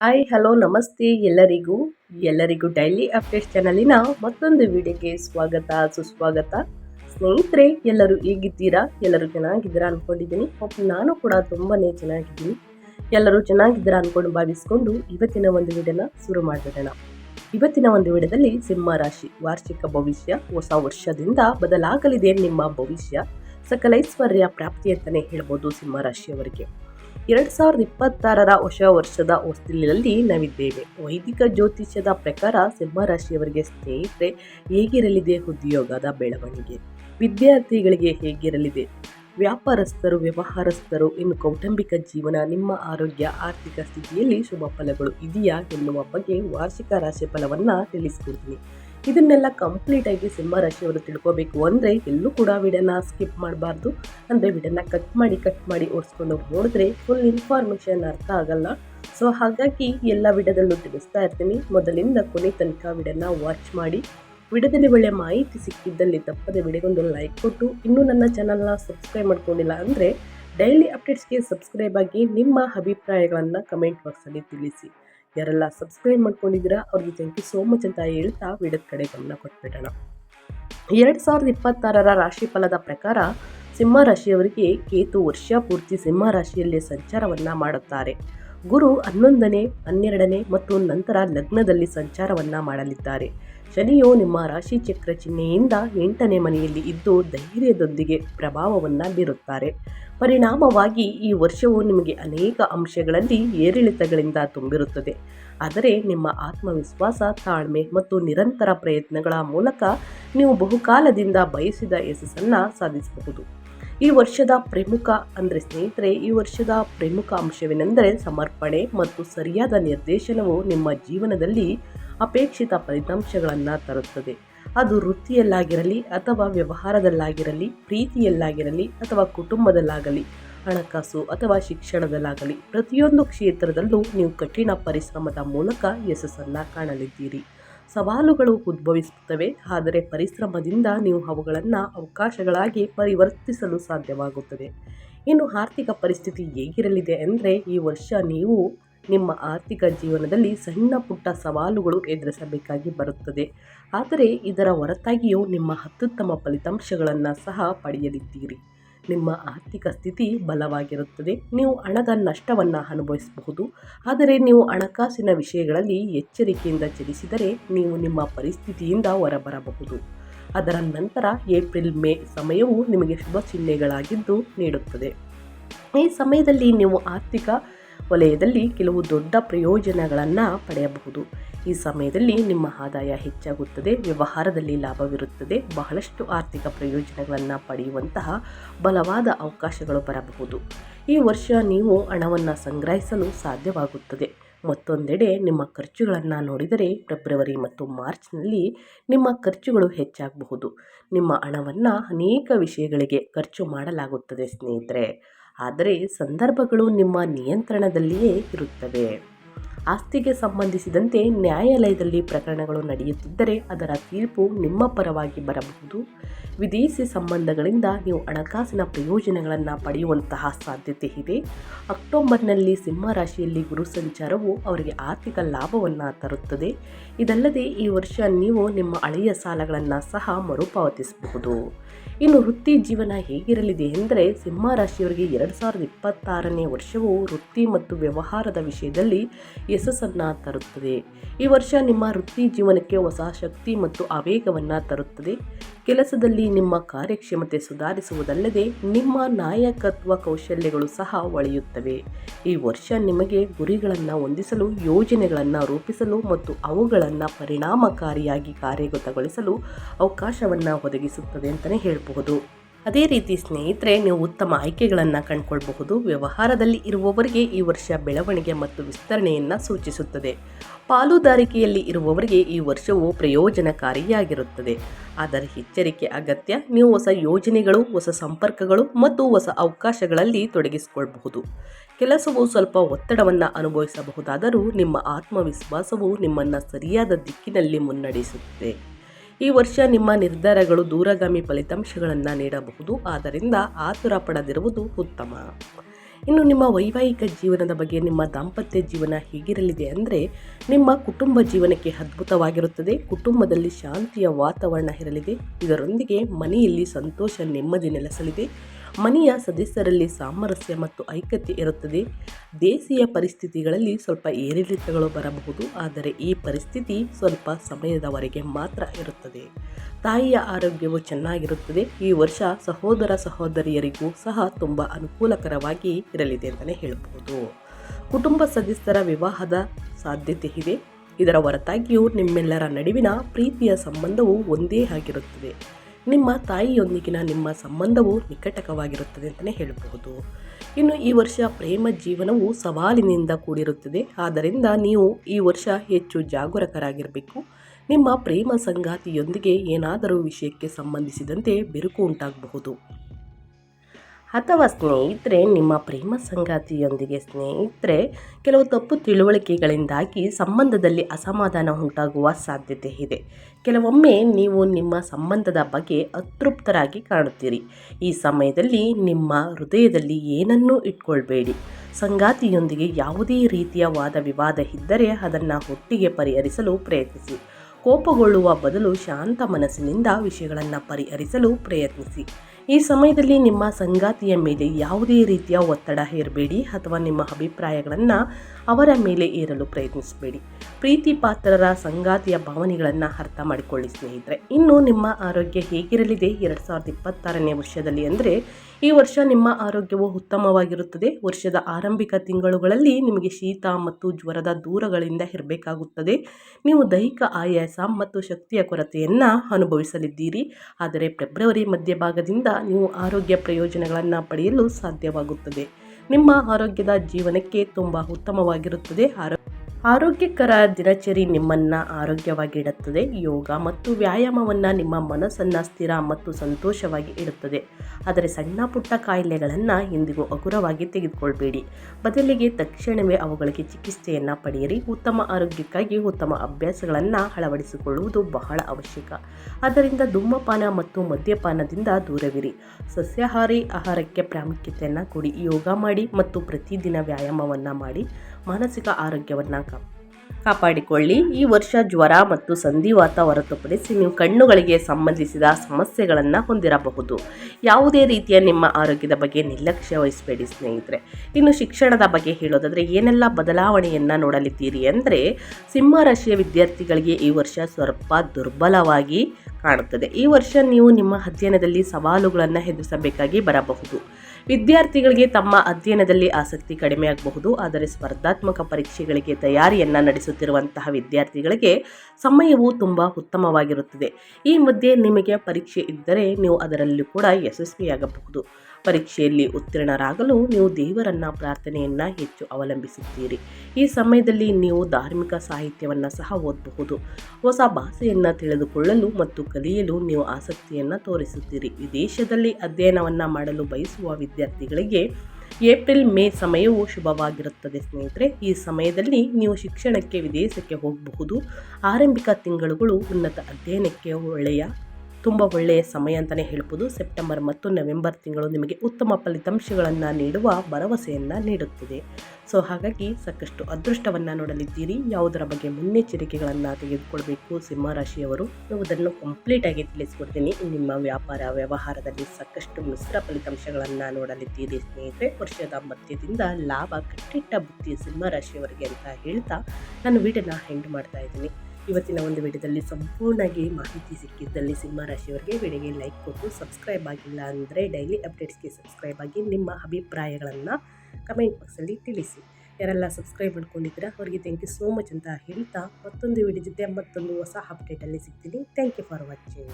Hi, hello, ನಮಸ್ತೆ ಎಲ್ಲರಿಗೂ. ಎಲ್ಲರಿಗೂ ಡೈಲಿ ಅಪ್ಡೇಟ್ಸ್ ಚಾನಲಿನ ಮತ್ತೊಂದು ವಿಡಿಯೋಗೆ ಸ್ವಾಗತ, ಸುಸ್ವಾಗತ. ಸ್ನೇಹಿತರೆ, ಎಲ್ಲರೂ ಹೇಗಿದ್ದೀರಾ? ಎಲ್ಲರೂ ಚೆನ್ನಾಗಿದ್ದೀರಾ ಅಂದ್ಕೊಂಡಿದ್ದೀನಿ ನಾನು ಕೂಡ ತುಂಬಾ ಚೆನ್ನಾಗಿದ್ದೀನಿ. ಎಲ್ಲರೂ ಚೆನ್ನಾಗಿದ್ದೀರಾ ಅಂದ್ಕೊಂಡು ಭಾವಿಸ್ಕೊಂಡು ಇವತ್ತಿನ ಒಂದು ವಿಡಿಯೋನ ಶುರು ಮಾಡಿಬಿಡೋಣ. ಇವತ್ತಿನ ಒಂದು ವಿಡಿಯೋದಲ್ಲಿ ಸಿಂಹ ರಾಶಿ, ವಾರ್ಷಿಕ ಭವಿಷ್ಯ, ಹೊಸ ವರ್ಷದಿಂದ ಬದಲಾಗಲಿದೆ ನಿಮ್ಮ ಭವಿಷ್ಯ. ಸಕಲೈಶ್ವರ್ಯ ಪ್ರಾಪ್ತಿ ಅಂತಲೇ ಹೇಳ್ಬೋದು ಸಿಂಹ ರಾಶಿಯವರಿಗೆ. ಎರಡ್ ಸಾವಿರದ ಇಪ್ಪತ್ತಾರರ ಹೊಸ ವರ್ಷದ ಹೊಸ್ತಿಲಿನಲ್ಲಿ ನಾವಿದ್ದೇವೆ. ವೈದಿಕ ಜ್ಯೋತಿಷ್ಯದ ಪ್ರಕಾರ ಸಿಂಹರಾಶಿಯವರಿಗೆ ಸ್ನೇಹಿತರೆ, ಹೇಗಿರಲಿದೆ ಉದ್ಯೋಗದ ಬೆಳವಣಿಗೆ? ವಿದ್ಯಾರ್ಥಿಗಳಿಗೆ ಹೇಗಿರಲಿದೆ? ವ್ಯಾಪಾರಸ್ಥರು, ವ್ಯವಹಾರಸ್ಥರು, ಇನ್ನು ಕೌಟುಂಬಿಕ ಜೀವನ, ನಿಮ್ಮ ಆರೋಗ್ಯ, ಆರ್ಥಿಕ ಸ್ಥಿತಿಯಲ್ಲಿ ಶುಭ ಫಲಗಳು ಇದೆಯಾ ಎನ್ನುವ ಬಗ್ಗೆ ವಾರ್ಷಿಕ ರಾಶಿ ಫಲವನ್ನು ತಿಳಿಸ್ಕೊಡ್ತೀನಿ. ಇದನ್ನೆಲ್ಲ ಕಂಪ್ಲೀಟ್ ಆಗಿ ಸಿಂಹ ರಾಶಿಯವರು ತಿಳ್ಕೋಬೇಕು ಅಂದರೆ ಎಲ್ಲೂ ಕೂಡ ವಿಡಿಯೋನ ಸ್ಕಿಪ್ ಮಾಡಬಾರ್ದು. ಅಂದರೆ ವಿಡಿಯೋನ ಕಟ್ ಮಾಡಿ ಕಟ್ ಮಾಡಿ ಓಡಿಸ್ಕೊಂಡು ನೋಡಿದ್ರೆ ಫುಲ್ ಇನ್ಫಾರ್ಮೇಷನ್ ಅರ್ಥ ಆಗಲ್ಲ. ಸೊ ಹಾಗಾಗಿ ಎಲ್ಲ ವಿಡಿಯೋದಲ್ಲೂ ತಿಳಿಸ್ತಾ ಇರ್ತೀನಿ. ಮೊದಲಿಂದ ಕೊನೆ ತನಕ ವಿಡಿಯೋನ ವಾಚ್ ಮಾಡಿ. ವಿಡಿಯೋದಲ್ಲಿ ಒಳ್ಳೆ ಮಾಹಿತಿ ಸಿಕ್ಕಿದ್ದಲ್ಲಿ ತಪ್ಪದೆ ವಿಡಿಯೋಗೊಂದು ಲೈಕ್ ಕೊಟ್ಟು, ಇನ್ನೂ ನನ್ನ ಚಾನಲ್ನ ಸಬ್ಸ್ಕ್ರೈಬ್ ಮಾಡ್ಕೊಂಡಿಲ್ಲ ಅಂದರೆ ಡೈಲಿ ಅಪ್ಡೇಟ್ಸ್ಗೆ ಸಬ್ಸ್ಕ್ರೈಬ್ ಆಗಿ ನಿಮ್ಮ ಅಭಿಪ್ರಾಯಗಳನ್ನು ಕಮೆಂಟ್ ಬಾಕ್ಸಲ್ಲಿ ತಿಳಿಸಿ. ಯಾರೆಲ್ಲ ಸಬ್ಸ್ಕ್ರೈಬ್ ಮಾಡ್ಕೊಂಡಿದ್ದೀರಾ, ಅವ್ರಿಗೆ ಥ್ಯಾಂಕ್ ಯು ಸೋ ಮಚ್ ಅಂತ ಹೇಳ್ತಾ ವಿಡಿಯೋದ ಕಡೆ ಗಮನ ಕೊಟ್ಬಿಡೋಣ. ಎರಡು ಸಾವಿರದ ಇಪ್ಪತ್ತಾರರ ರಾಶಿ ಫಲದ ಪ್ರಕಾರ ಸಿಂಹ ರಾಶಿಯವರಿಗೆ ಕೇತು ವರ್ಷ ಪೂರ್ತಿ ಸಿಂಹ ರಾಶಿಯಲ್ಲಿ ಸಂಚಾರವನ್ನು ಮಾಡುತ್ತಾರೆ. ಗುರು ಹನ್ನೊಂದನೇ, ಹನ್ನೆರಡನೇ ಮತ್ತು ನಂತರ ಲಗ್ನದಲ್ಲಿ ಸಂಚಾರವನ್ನು ಮಾಡಲಿದ್ದಾರೆ. ಶನಿಯು ನಿಮ್ಮ ರಾಶಿ ಚಕ್ರ ಚಿಹ್ನೆಯಿಂದ ಎಂಟನೇ ಮನೆಯಲ್ಲಿ ಇದ್ದು ಧೈರ್ಯದೊಂದಿಗೆ ಪ್ರಭಾವವನ್ನು ಬೀರುತ್ತಾರೆ. ಪರಿಣಾಮವಾಗಿ ಈ ವರ್ಷವು ನಿಮಗೆ ಅನೇಕ ಅಂಶಗಳಲ್ಲಿ ಏರಿಳಿತಗಳಿಂದ ತುಂಬಿರುತ್ತದೆ. ಆದರೆ ನಿಮ್ಮ ಆತ್ಮವಿಶ್ವಾಸ ತಾಳ್ಮೆ ಮತ್ತು ನಿರಂತರ ಪ್ರಯತ್ನಗಳ ಮೂಲಕ ನೀವು ಬಹುಕಾಲದಿಂದ ಬಯಸಿದ ಯಶಸ್ಸನ್ನು ಸಾಧಿಸಬಹುದು. ಈ ವರ್ಷದ ಪ್ರಮುಖ ಅಂದರೆ ಸ್ನೇಹಿತರೆ, ಈ ವರ್ಷದ ಪ್ರಮುಖ ಅಂಶವೇನೆಂದರೆ ಸಮರ್ಪಣೆ ಮತ್ತು ಸರಿಯಾದ ನಿರ್ದೇಶನವು ನಿಮ್ಮ ಜೀವನದಲ್ಲಿ ಅಪೇಕ್ಷಿತ ಫಲಿತಾಂಶಗಳನ್ನು ತರುತ್ತದೆ. ಅದು ವೃತ್ತಿಯಲ್ಲಾಗಿರಲಿ ಅಥವಾ ವ್ಯವಹಾರದಲ್ಲಾಗಿರಲಿ, ಪ್ರೀತಿಯಲ್ಲಾಗಿರಲಿ ಅಥವಾ ಕುಟುಂಬದಲ್ಲಾಗಲಿ, ಹಣಕಾಸು ಅಥವಾ ಶಿಕ್ಷಣದಲ್ಲಾಗಲಿ, ಪ್ರತಿಯೊಂದು ಕ್ಷೇತ್ರದಲ್ಲೂ ನೀವು ಕಠಿಣ ಪರಿಶ್ರಮದ ಮೂಲಕ ಯಶಸ್ಸನ್ನು ಕಾಣಲಿದ್ದೀರಿ. ಸವಾಲುಗಳು ಉದ್ಭವಿಸುತ್ತವೆ, ಆದರೆ ಪರಿಶ್ರಮದಿಂದ ನೀವು ಅವುಗಳನ್ನು ಅವಕಾಶಗಳಾಗಿ ಪರಿವರ್ತಿಸಲು ಸಾಧ್ಯವಾಗುತ್ತದೆ. ಇನ್ನು ಆರ್ಥಿಕ ಪರಿಸ್ಥಿತಿ ಹೇಗಿರಲಿದೆ ಅಂದರೆ ಈ ವರ್ಷ ನೀವು ನಿಮ್ಮ ಆರ್ಥಿಕ ಜೀವನದಲ್ಲಿ ಸಣ್ಣ ಪುಟ್ಟ ಸವಾಲುಗಳು ಎದುರಿಸಬೇಕಾಗಿ ಬರುತ್ತದೆ. ಆದರೆ ಇದರ ಹೊರತಾಗಿಯೂ ನಿಮ್ಮ ಅತ್ಯುತ್ತಮ ಫಲಿತಾಂಶಗಳನ್ನು ಸಹ ಪಡೆಯಲಿದ್ದೀರಿ. ನಿಮ್ಮ ಆರ್ಥಿಕ ಸ್ಥಿತಿ ಬಲವಾಗಿರುತ್ತದೆ. ನೀವು ಹಣದ ನಷ್ಟವನ್ನು ಅನುಭವಿಸಬಹುದು. ಆದರೆ ನೀವು ಹಣಕಾಸಿನ ವಿಷಯಗಳಲ್ಲಿ ಎಚ್ಚರಿಕೆಯಿಂದ ಚಲಿಸಿದರೆ ನೀವು ನಿಮ್ಮ ಪರಿಸ್ಥಿತಿಯಿಂದ ಹೊರಬರಬಹುದು. ಅದರ ನಂತರ ಏಪ್ರಿಲ್, ಮೇ ಸಮಯವು ನಿಮಗೆ ಶುಭ ಚಿಹ್ನೆಗಳಾಗಿದ್ದು ನೀಡುತ್ತದೆ. ಈ ಸಮಯದಲ್ಲಿ ನೀವು ಆರ್ಥಿಕ ವಲಯದಲ್ಲಿ ಕೆಲವು ದೊಡ್ಡ ಪ್ರಯೋಜನಗಳನ್ನು ಪಡೆಯಬಹುದು. ಈ ಸಮಯದಲ್ಲಿ ನಿಮ್ಮ ಆದಾಯ ಹೆಚ್ಚಾಗುತ್ತದೆ, ವ್ಯವಹಾರದಲ್ಲಿ ಲಾಭವಿರುತ್ತದೆ, ಬಹಳಷ್ಟು ಆರ್ಥಿಕ ಪ್ರಯೋಜನಗಳನ್ನು ಪಡೆಯುವಂತಹ ಬಲವಾದ ಅವಕಾಶಗಳು ಬರಬಹುದು. ಈ ವರ್ಷ ನೀವು ಹಣವನ್ನು ಸಂಗ್ರಹಿಸಲು ಸಾಧ್ಯವಾಗುತ್ತದೆ. ಮತ್ತೊಂದೆಡೆ ನಿಮ್ಮ ಖರ್ಚುಗಳನ್ನು ನೋಡಿದರೆ ಫೆಬ್ರವರಿ ಮತ್ತು ಮಾರ್ಚ್ನಲ್ಲಿ ನಿಮ್ಮ ಖರ್ಚುಗಳು ಹೆಚ್ಚಾಗಬಹುದು. ನಿಮ್ಮ ಹಣವನ್ನು ಅನೇಕ ವಿಷಯಗಳಿಗೆ ಖರ್ಚು ಮಾಡಲಾಗುತ್ತದೆ ಸ್ನೇಹಿತರೆ. ಆದರೆ ಸಂದರ್ಭಗಳು ನಿಮ್ಮ ನಿಯಂತ್ರಣದಲ್ಲಿಯೇ ಇರುತ್ತವೆ. ಆಸ್ತಿಗೆ ಸಂಬಂಧಿಸಿದಂತೆ ನ್ಯಾಯಾಲಯದಲ್ಲಿ ಪ್ರಕರಣಗಳು ನಡೆಯುತ್ತಿದ್ದರೆ ಅದರ ತೀರ್ಪು ನಿಮ್ಮ ಪರವಾಗಿ ಬರಬಹುದು. ವಿದೇಶಿ ಸಂಬಂಧಗಳಿಂದ ನೀವು ಹಣಕಾಸಿನ ಪ್ರಯೋಜನಗಳನ್ನು ಪಡೆಯುವಂತಹ ಸಾಧ್ಯತೆ ಇದೆ. ಅಕ್ಟೋಬರ್ನಲ್ಲಿ ಸಿಂಹ ರಾಶಿಯಲ್ಲಿ ಗುರು ಸಂಚಾರವು ಅವರಿಗೆ ಆರ್ಥಿಕ ಲಾಭವನ್ನು ತರುತ್ತದೆ. ಇದಲ್ಲದೆ ಈ ವರ್ಷ ನೀವು ನಿಮ್ಮ ಹಳೆಯ ಸಾಲಗಳನ್ನು ಸಹ ಮರುಪಾವತಿಸಬಹುದು. ಇನ್ನು ವೃತ್ತಿ ಜೀವನ ಹೇಗಿರಲಿದೆ ಎಂದರೆ ಸಿಂಹ ರಾಶಿಯವರಿಗೆ ಎರಡು ಸಾವಿರದ ಇಪ್ಪತ್ತಾರನೇ ವರ್ಷವು ವೃತ್ತಿ ಮತ್ತು ವ್ಯವಹಾರದ ವಿಷಯದಲ್ಲಿ ಯಶಸ್ಸನ್ನು ತರುತ್ತದೆ. ಈ ವರ್ಷ ನಿಮ್ಮ ವೃತ್ತಿ ಜೀವನಕ್ಕೆ ಹೊಸ ಶಕ್ತಿ ಮತ್ತು ಆವೇಗವನ್ನು ತರುತ್ತದೆ. ಕೆಲಸದಲ್ಲಿ ನಿಮ್ಮ ಕಾರ್ಯಕ್ಷಮತೆ ಸುಧಾರಿಸುವುದಲ್ಲದೆ ನಿಮ್ಮ ನಾಯಕತ್ವ ಕೌಶಲ್ಯಗಳು ಸಹ ಒಳೆಯುತ್ತವೆ. ಈ ವರ್ಷ ನಿಮಗೆ ಗುರಿಗಳನ್ನು ಹೊಂದಿಸಲು, ಯೋಜನೆಗಳನ್ನು ರೂಪಿಸಲು ಮತ್ತು ಅವುಗಳನ್ನು ಪರಿಣಾಮಕಾರಿಯಾಗಿ ಕಾರ್ಯಗತಗೊಳಿಸಲು ಅವಕಾಶವನ್ನು ಒದಗಿಸುತ್ತದೆ ಅಂತಲೇ ಹೇಳಬಹುದು. ಅದೇ ರೀತಿ ಸ್ನೇಹಿತರೆ, ನೀವು ಉತ್ತಮ ಆಯ್ಕೆಗಳನ್ನು ಕಂಡುಕೊಳ್ಬಹುದು. ವ್ಯವಹಾರದಲ್ಲಿ ಇರುವವರಿಗೆ ಈ ವರ್ಷ ಬೆಳವಣಿಗೆ ಮತ್ತು ವಿಸ್ತರಣೆಯನ್ನು ಸೂಚಿಸುತ್ತದೆ. ಪಾಲುದಾರಿಕೆಯಲ್ಲಿ ಇರುವವರಿಗೆ ಈ ವರ್ಷವು ಪ್ರಯೋಜನಕಾರಿಯಾಗಿರುತ್ತದೆ. ಆದರೆ ಎಚ್ಚರಿಕೆ, ಅಗತ್ಯ, ನೀವು ಹೊಸ ಯೋಜನೆಗಳು, ಹೊಸ ಸಂಪರ್ಕಗಳು ಮತ್ತು ಹೊಸ ಅವಕಾಶಗಳಲ್ಲಿ ತೊಡಗಿಸಿಕೊಳ್ಳಬಹುದು ಕೆಲಸವು ಸ್ವಲ್ಪ ಒತ್ತಡವನ್ನು ಅನುಭವಿಸಬಹುದಾದರೂ ನಿಮ್ಮ ಆತ್ಮವಿಶ್ವಾಸವು ನಿಮ್ಮನ್ನು ಸರಿಯಾದ ದಿಕ್ಕಿನಲ್ಲಿ ಮುನ್ನಡೆಸುತ್ತದೆ ಈ ವರ್ಷ ನಿಮ್ಮ ನಿರ್ಧಾರಗಳು ದೂರಗಾಮಿ ಫಲಿತಾಂಶಗಳನ್ನು ನೀಡಬಹುದು. ಆದ್ದರಿಂದ ಆತುರ ಪಡದಿರುವುದು ಉತ್ತಮ. ಇನ್ನು ನಿಮ್ಮ ವೈವಾಹಿಕ ಜೀವನದ ಬಗ್ಗೆ ನಿಮ್ಮ ದಾಂಪತ್ಯ ಜೀವನ ಹೇಗಿರಲಿದೆ ಅಂದರೆ ನಿಮ್ಮ ಕುಟುಂಬ ಜೀವನಕ್ಕೆ ಅದ್ಭುತವಾಗಿರುತ್ತದೆ. ಕುಟುಂಬದಲ್ಲಿ ಶಾಂತಿಯ ವಾತಾವರಣ ಇರಲಿದೆ. ಇದರೊಂದಿಗೆ ಮನೆಯಲ್ಲಿ ಸಂತೋಷ ನೆಮ್ಮದಿ ನೆಲೆಸಲಿದೆ. ಮನೆಯ ಸದಸ್ಯರಲ್ಲಿ ಸಾಮರಸ್ಯ ಮತ್ತು ಐಕ್ಯತೆ ಇರುತ್ತದೆ. ದೇಶೀಯ ಪರಿಸ್ಥಿತಿಗಳಲ್ಲಿ ಸ್ವಲ್ಪ ಏರಿಳಿತಗಳು ಬರಬಹುದು, ಆದರೆ ಈ ಪರಿಸ್ಥಿತಿ ಸ್ವಲ್ಪ ಸಮಯದವರೆಗೆ ಮಾತ್ರ ಇರುತ್ತದೆ. ತಾಯಿಯ ಆರೋಗ್ಯವು ಚೆನ್ನಾಗಿರುತ್ತದೆ. ಈ ವರ್ಷ ಸಹೋದರ ಸಹೋದರಿಯರಿಗೂ ಸಹ ತುಂಬ ಅನುಕೂಲಕರವಾಗಿ ಇರಲಿದೆ ಅಂತಲೇ ಹೇಳಬಹುದು. ಕುಟುಂಬ ಸದಸ್ಯರ ವಿವಾಹದ ಸಾಧ್ಯತೆ ಇದೆ. ಇದರ ಹೊರತಾಗಿಯೂ ನಿಮ್ಮೆಲ್ಲರ ನಡುವಿನ ಪ್ರೀತಿಯ ಸಂಬಂಧವು ಒಂದೇ ಆಗಿರುತ್ತದೆ. ನಿಮ್ಮ ತಾಯಿಯೊಂದಿಗಿನ ನಿಮ್ಮ ಸಂಬಂಧವು ನಿಕಟಕವಾಗಿರುತ್ತದೆ ಅಂತಲೇ ಹೇಳಬಹುದು. ಇನ್ನು ಈ ವರ್ಷ ಪ್ರೇಮ ಜೀವನವು ಸವಾಲಿನಿಂದ ಕೂಡಿರುತ್ತದೆ. ಆದ್ದರಿಂದ ನೀವು ಈ ವರ್ಷ ಹೆಚ್ಚು ಜಾಗರೂಕರಾಗಿರಬೇಕು. ನಿಮ್ಮ ಪ್ರೇಮ ಸಂಗಾತಿಯೊಂದಿಗೆ ಏನಾದರೂ ವಿಷಯಕ್ಕೆ ಸಂಬಂಧಿಸಿದಂತೆ ಬಿರುಕು ಉಂಟಾಗಬಹುದು. ಅಥವಾ ಸ್ನೇಹಿತರೆ, ನಿಮ್ಮ ಪ್ರೇಮ ಸಂಗಾತಿಯೊಂದಿಗೆ ಸ್ನೇಹಿತರೆ, ಕೆಲವು ತಪ್ಪು ತಿಳುವಳಿಕೆಗಳಿಂದಾಗಿ ಸಂಬಂಧದಲ್ಲಿ ಅಸಮಾಧಾನ ಉಂಟಾಗುವ ಸಾಧ್ಯತೆ ಇದೆ. ಕೆಲವೊಮ್ಮೆ ನೀವು ನಿಮ್ಮ ಸಂಬಂಧದ ಬಗ್ಗೆ ಅತೃಪ್ತರಾಗಿ ಕಾಣುತ್ತೀರಿ. ಈ ಸಮಯದಲ್ಲಿ ನಿಮ್ಮ ಹೃದಯದಲ್ಲಿ ಏನನ್ನೂ ಇಟ್ಕೊಳ್ಬೇಡಿ. ಸಂಗಾತಿಯೊಂದಿಗೆ ಯಾವುದೇ ರೀತಿಯ ವಾದ ವಿವಾದ ಇದ್ದರೆ ಅದನ್ನು ಒಟ್ಟಿಗೆ ಪರಿಹರಿಸಲು ಪ್ರಯತ್ನಿಸಿ. ಕೋಪಗೊಳ್ಳುವ ಬದಲು ಶಾಂತ ಮನಸ್ಸಿನಿಂದ ವಿಷಯಗಳನ್ನು ಪರಿಹರಿಸಲು ಪ್ರಯತ್ನಿಸಿ. ಈ ಸಮಯದಲ್ಲಿ ನಿಮ್ಮ ಸಂಗಾತಿಯ ಮೇಲೆ ಯಾವುದೇ ರೀತಿಯ ಒತ್ತಡ ಹೇರಬೇಡಿ ಅಥವಾ ನಿಮ್ಮ ಅಭಿಪ್ರಾಯಗಳನ್ನು ಅವರ ಮೇಲೆ ಏರಲು ಪ್ರಯತ್ನಿಸಬೇಡಿ. ಪ್ರೀತಿ ಪಾತ್ರರ ಸಂಗಾತಿಯ ಭಾವನೆಗಳನ್ನು ಅರ್ಥ ಮಾಡಿಕೊಳ್ಳಿ ಸ್ನೇಹಿತರೆ. ಇನ್ನು ನಿಮ್ಮ ಆರೋಗ್ಯ ಹೇಗಿರಲಿದೆ? ಎರಡು ಸಾವಿರದ ಇಪ್ಪತ್ತಾರನೇ ವರ್ಷದಲ್ಲಿ ಅಂದರೆ ಈ ವರ್ಷ ನಿಮ್ಮ ಆರೋಗ್ಯವು ಉತ್ತಮವಾಗಿರುತ್ತದೆ. ವರ್ಷದ ಆರಂಭಿಕ ತಿಂಗಳುಗಳಲ್ಲಿ ನಿಮಗೆ ಶೀತ ಮತ್ತು ಜ್ವರದ ದೂರಗಳಿಂದ ಇರಬೇಕಾಗುತ್ತದೆ. ನೀವು ದೈಹಿಕ ಆಯಾಸ ಮತ್ತು ಶಕ್ತಿಯ ಕೊರತೆಯನ್ನು ಅನುಭವಿಸಲಿದ್ದೀರಿ. ಆದರೆ ಫೆಬ್ರವರಿ ಮಧ್ಯಭಾಗದಿಂದ ನೀವು ಆರೋಗ್ಯ ಪ್ರಯೋಜನಗಳನ್ನು ಪಡೆಯಲು ಸಾಧ್ಯವಾಗುತ್ತದೆ. ನಿಮ್ಮ ಆರೋಗ್ಯದ ಜೀವನಕ್ಕೆ ತುಂಬ ಉತ್ತಮವಾಗಿರುತ್ತದೆ. ಆರೋ ಆರೋಗ್ಯಕರ ದಿನಚರಿ ನಿಮ್ಮನ್ನು ಆರೋಗ್ಯವಾಗಿ ಇಡುತ್ತದೆ. ಯೋಗ ಮತ್ತು ವ್ಯಾಯಾಮವನ್ನು ನಿಮ್ಮ ಮನಸ್ಸನ್ನು ಸ್ಥಿರ ಮತ್ತು ಸಂತೋಷವಾಗಿ ಇಡುತ್ತದೆ. ಆದರೆ ಸಣ್ಣ ಪುಟ್ಟ ಕಾಯಿಲೆಗಳನ್ನು ಎಂದಿಗೂ ಹಗುರವಾಗಿ ತೆಗೆದುಕೊಳ್ಬೇಡಿ. ಬದಲಿಗೆ ತಕ್ಷಣವೇ ಅವುಗಳಿಗೆ ಚಿಕಿತ್ಸೆಯನ್ನು ಪಡೆಯಿರಿ. ಉತ್ತಮ ಆರೋಗ್ಯಕ್ಕಾಗಿ ಉತ್ತಮ ಅಭ್ಯಾಸಗಳನ್ನು ಅಳವಡಿಸಿಕೊಳ್ಳುವುದು ಬಹಳ ಅವಶ್ಯಕ. ಆದ್ದರಿಂದ ಧೂಮಪಾನ ಮತ್ತು ಮದ್ಯಪಾನದಿಂದ ದೂರವಿರಿ. ಸಸ್ಯಾಹಾರಿ ಆಹಾರಕ್ಕೆ ಪ್ರಾಮುಖ್ಯತೆಯನ್ನು ಕೊಡಿ. ಯೋಗ ಮಾಡಿ ಮತ್ತು ಪ್ರತಿದಿನ ವ್ಯಾಯಾಮವನ್ನು ಮಾಡಿ. ಮಾನಸಿಕ ಆರೋಗ್ಯವನ್ನು ಕಾಪಾಡಿಕೊಳ್ಳಿ. ಈ ವರ್ಷ ಜ್ವರ ಮತ್ತು ಸಂಧಿವಾತ ಹೊರತುಪಡಿಸಿ ನೀವು ಕಣ್ಣುಗಳಿಗೆ ಸಂಬಂಧಿಸಿದ ಸಮಸ್ಯೆಗಳನ್ನು ಹೊಂದಿರಬಹುದು. ಯಾವುದೇ ರೀತಿಯ ನಿಮ್ಮ ಆರೋಗ್ಯದ ಬಗ್ಗೆ ನಿರ್ಲಕ್ಷ್ಯ ವಹಿಸಬೇಡಿ ಸ್ನೇಹಿತರೆ. ಇನ್ನು ಶಿಕ್ಷಣದ ಬಗ್ಗೆ ಹೇಳೋದಾದರೆ ಏನೆಲ್ಲ ಬದಲಾವಣೆಯನ್ನು ನೋಡಲಿದ್ದೀರಿ ಅಂದರೆ ಸಿಂಹ ರಾಶಿಯ ವಿದ್ಯಾರ್ಥಿಗಳಿಗೆ ಈ ವರ್ಷ ಸ್ವಲ್ಪ ದುರ್ಬಲವಾಗಿ ಕಾಣುತ್ತದೆ. ಈ ವರ್ಷ ನೀವು ನಿಮ್ಮ ಅಧ್ಯಯನದಲ್ಲಿ ಸವಾಲುಗಳನ್ನು ಎದುರಿಸಬೇಕಾಗಿ ಬರಬಹುದು. ವಿದ್ಯಾರ್ಥಿಗಳಿಗೆ ತಮ್ಮ ಅಧ್ಯಯನದಲ್ಲಿ ಆಸಕ್ತಿ ಕಡಿಮೆಯಾಗಬಹುದು ಆದರೆ ಸ್ಪರ್ಧಾತ್ಮಕ ಪರೀಕ್ಷೆಗಳಿಗೆ ತಯಾರಿಯನ್ನು ನಡೆಸುತ್ತಿರುವಂತಹ ವಿದ್ಯಾರ್ಥಿಗಳಿಗೆ ಸಮಯವು ತುಂಬ ಉತ್ತಮವಾಗಿರುತ್ತದೆ. ಈ ಮಧ್ಯೆ ನಿಮಗೆ ಪರೀಕ್ಷೆ ಇದ್ದರೆ ನೀವು ಅದರಲ್ಲೂ ಕೂಡ ಯಶಸ್ವಿಯಾಗಬಹುದು. ಪರೀಕ್ಷೆಯಲ್ಲಿ ಉತ್ತೀರ್ಣರಾಗಲು ನೀವು ದೇವರನ್ನ ಪ್ರಾರ್ಥನೆಯನ್ನ ಹೆಚ್ಚು ಅವಲಂಬಿಸುತ್ತೀರಿ ಈ ಸಮಯದಲ್ಲಿ ನೀವು ಧಾರ್ಮಿಕ ಸಾಹಿತ್ಯವನ್ನು ಸಹ ಓದಬಹುದು. ಹೊಸ ಭಾಷೆಯನ್ನು ತಿಳಿದುಕೊಳ್ಳಲು ಮತ್ತು ಕಲಿಯಲು ನೀವು ಆಸಕ್ತಿಯನ್ನು ತೋರಿಸುತ್ತೀರಿ. ವಿದೇಶದಲ್ಲಿ ಅಧ್ಯಯನವನ್ನು ಮಾಡಲು ಬಯಸುವ ವಿದ್ಯಾರ್ಥಿಗಳಿಗೆ ಏಪ್ರಿಲ್, ಮೇ ಸಮಯವು ಶುಭವಾಗಿರುತ್ತದೆ ಸ್ನೇಹಿತರೆ. ಈ ಸಮಯದಲ್ಲಿ ನೀವು ಶಿಕ್ಷಣಕ್ಕೆ ವಿದೇಶಕ್ಕೆ ಹೋಗಬಹುದು. ಆರಂಭಿಕ ತಿಂಗಳುಗಳು ಉನ್ನತ ಅಧ್ಯಯನಕ್ಕೆ ಒಳ್ಳೆಯ ತುಂಬ ಒಳ್ಳೆಯ ಸಮಯ ಅಂತಲೇ ಹೇಳ್ಬೋದು. ಸೆಪ್ಟೆಂಬರ್ ಮತ್ತು ನವೆಂಬರ್ ತಿಂಗಳು ನಿಮಗೆ ಉತ್ತಮ ಫಲಿತಾಂಶಗಳನ್ನು ನೀಡುವ ಭರವಸೆಯನ್ನು ನೀಡುತ್ತದೆ. ಸೊ, ಹಾಗಾಗಿ ಸಾಕಷ್ಟು ಅದೃಷ್ಟವನ್ನು ನೋಡಲಿದ್ದೀರಿ. ಯಾವುದರ ಬಗ್ಗೆ ಮುನ್ನೆಚ್ಚರಿಕೆಗಳನ್ನು ತೆಗೆದುಕೊಳ್ಬೇಕು ಸಿಂಹರಾಶಿಯವರು ಅದನ್ನು ಕಂಪ್ಲೀಟಾಗಿ ತಿಳಿಸ್ಕೊಡ್ತೀನಿ. ನಿಮ್ಮ ವ್ಯಾಪಾರ ವ್ಯವಹಾರದಲ್ಲಿ ಸಾಕಷ್ಟು ಮಿಶ್ರ ಫಲಿತಾಂಶಗಳನ್ನು ನೋಡಲಿದ್ದೀರಿ ಸ್ನೇಹಿತರೆ. ವರ್ಷದ ಮಧ್ಯದಿಂದ ಲಾಭ, ಕಟ್ಟಿಟ್ಟ ಬುದ್ಧಿ ಸಿಂಹರಾಶಿಯವರಿಗೆ ಅಂತ ಹೇಳ್ತಾ ನಾನು ವೀಡಿಯೋನ ಹೆಂಡ್ ಮಾಡ್ತಾ ಇದ್ದೀನಿ. ಇವತ್ತಿನ ಒಂದು ವಿಡಿಯೋದಲ್ಲಿ ಸಂಪೂರ್ಣವಾಗಿ ಮಾಹಿತಿ ಸಿಕ್ಕಿದ್ದಲ್ಲಿ ಸಿಂಹರಾಶಿಯವರಿಗೆ ವಿಡಿಯೋಗೆ ಲೈಕ್ ಕೊಟ್ಟು ಸಬ್ಸ್ಕ್ರೈಬ್ ಆಗಿಲ್ಲ ಅಂದರೆ ಡೈಲಿ ಅಪ್ಡೇಟ್ಸ್ಗೆ ಸಬ್ಸ್ಕ್ರೈಬ್ ಆಗಿ ನಿಮ್ಮ ಅಭಿಪ್ರಾಯಗಳನ್ನು ಕಮೆಂಟ್ ಬಾಕ್ಸಲ್ಲಿ ತಿಳಿಸಿ. ಯಾರೆಲ್ಲ ಸಬ್ಸ್ಕ್ರೈಬ್ ಮಾಡ್ಕೊಂಡಿದ್ದೀರಾ, ಅವರಿಗೆ ಥ್ಯಾಂಕ್ ಯು ಸೋ ಮಚ್ ಅಂತ ಹೇಳ್ತಾ ಮತ್ತೊಂದು ವಿಡಿಯೋ ಜೊತೆ ಮತ್ತೊಂದು ಹೊಸ ಅಪ್ಡೇಟಲ್ಲಿ ಸಿಗ್ತೀನಿ. Thank you for watching